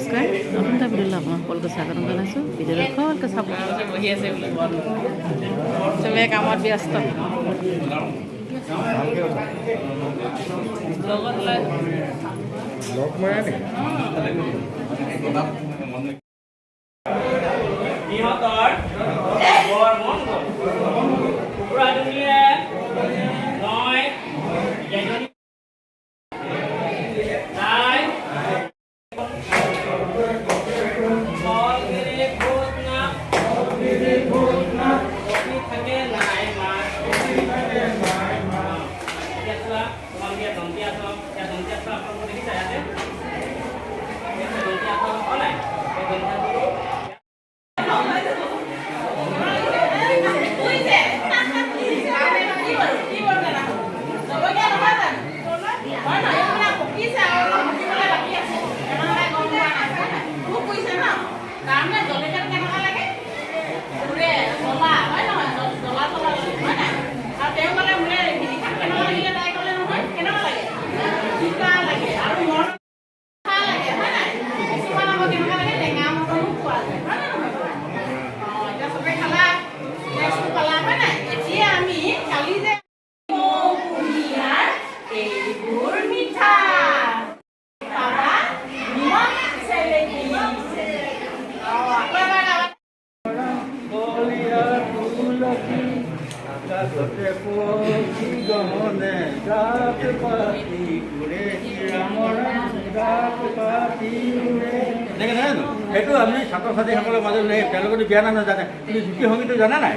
নমস্কাৰ নতুন এটা ভিডিঅ'লৈ আপোনালোকক স্বাগতম জনাইছোঁ ভিডিঅ'টো ভালকৈ চাব বহি আছে চবে কামত ব্যস্ত। লগত লগ মাৰে নেকি এতিয়া দন্তীয়া কি চাই দেখিছা আকাশতে পক্ষী গহনে গাত পাতি উৰে ৰাম ৰাম গাত এনেকে নহয় জানো সেইটো আমি ছাত্ৰ ছাত্ৰীসকলৰ মাজত লৈ তেওঁলোকেতো বিয়া নাম নাজানে কিন্তু জ্যোতি সংগীতটো জানা নাই?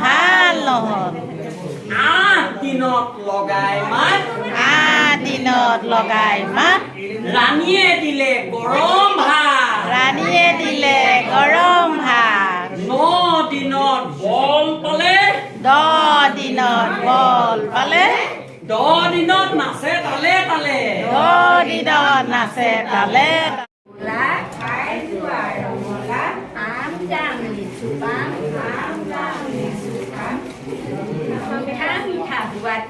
ভাল নহ'ল আঠ দিনত লগাই মাত। আ দিনত লগাই মাত ৰাণীয়ে দিলে গৰম ভাত। ৰাণীয়ে দিলে গৰম ভাত। ন দিনত বল পালে। দহ দিনত বল পালে। দহ দিনত নাচে তালে তালে। দহ দিনত নাচে তালে খাই যোৱা ৰমলা আম জাম লিচু পাম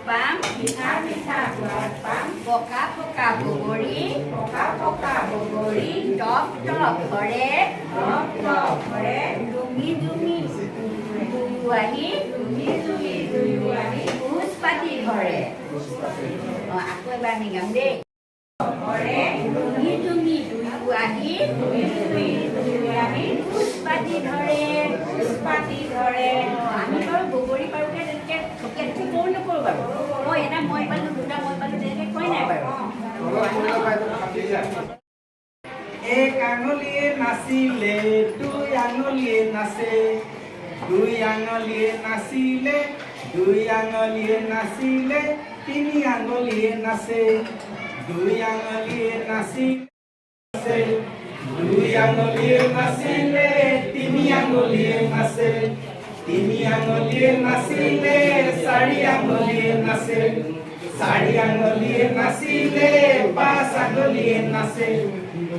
পাম মিঠা মিঠা সোৱাদ পাম পকা পকা বগৰী পকা পকা বগৰী টপ টপ ভৰে টপ টপ জুমি জুমি দুয়ো আহি জুমি জুমি দুয়ো ভোজ পাতি ধৰে অঁ আকৌ এবাৰ আমি গাম দেই কৰে তুমি তুমি দুয়ো আহি তুমি তুমি দুয়ো আহি পুষ্পাতি ধৰে পুষ্পাতি ধৰে আমি বাৰু বগৰী পাৰোঁতে বাৰু? এক আঙুলিয়ে নাচিলে দুই আঙুলিয়ে নাচে, দুই আঙুলিয়ে নাচিলে, দুই আঙুলিয়ে নাচিলে, তিনি আঙুলিয়ে নাচে, দুই আঙুলিয়ে নাচিলে দুই আঙুলিয়ে নাচিলে, তিনি আঙুলিয়ে নাচে তিনি আঙুলিয়ে নাচিলে, চাৰি আঙুলিয়ে নাচে। চাৰি আঙুলিয়ে নাচিলে, পাঁচ আঙুলিয়ে নাচে।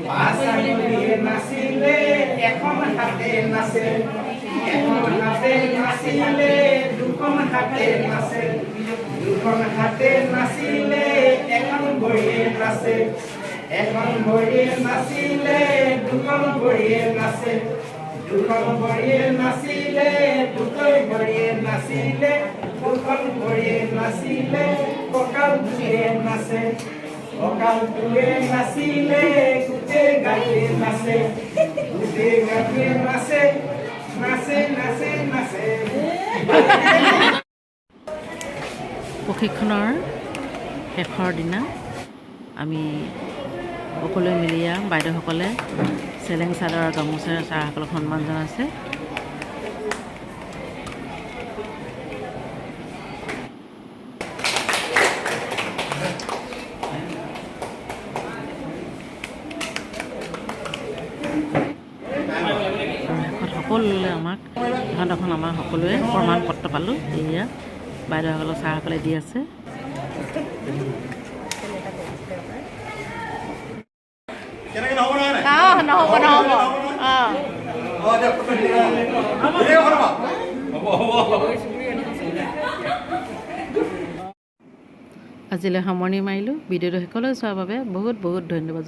পাঁচ আঙুলিয়ে নাচিলে, এখন হাতে নাচে। এখন হাতে নাচিলে, দুখন হাতে নাচে। দুখন হাতে নাচিলে, এখন ভৰিয়ে নাচে। এখন ভৰিয়ে নাচিলে, দুখন ভৰিয়ে নাচে। দুখন প্ৰশিক্ষণৰ শেষৰ দিনা আমি সকলোৱে মিলি আৰু বাইদেউসকলে চেলেং চাদৰ আৰু গামোচাৰে ছাৰসকলক সন্মান জনাইছে সকলোৱে আমাক, এখন আমাৰ সকলোৱে প্ৰমাণ পত্ৰ পালোঁ এয়া বাইদেউসকলক ছাৰসকলে দি আছে। কেনেকে বনাব আজিলৈ সামৰণি মাৰিলোঁ। ভিডিঅ'টো শেষলৈ চোৱাৰ বাবে বহুত বহুত ধন্যবাদ।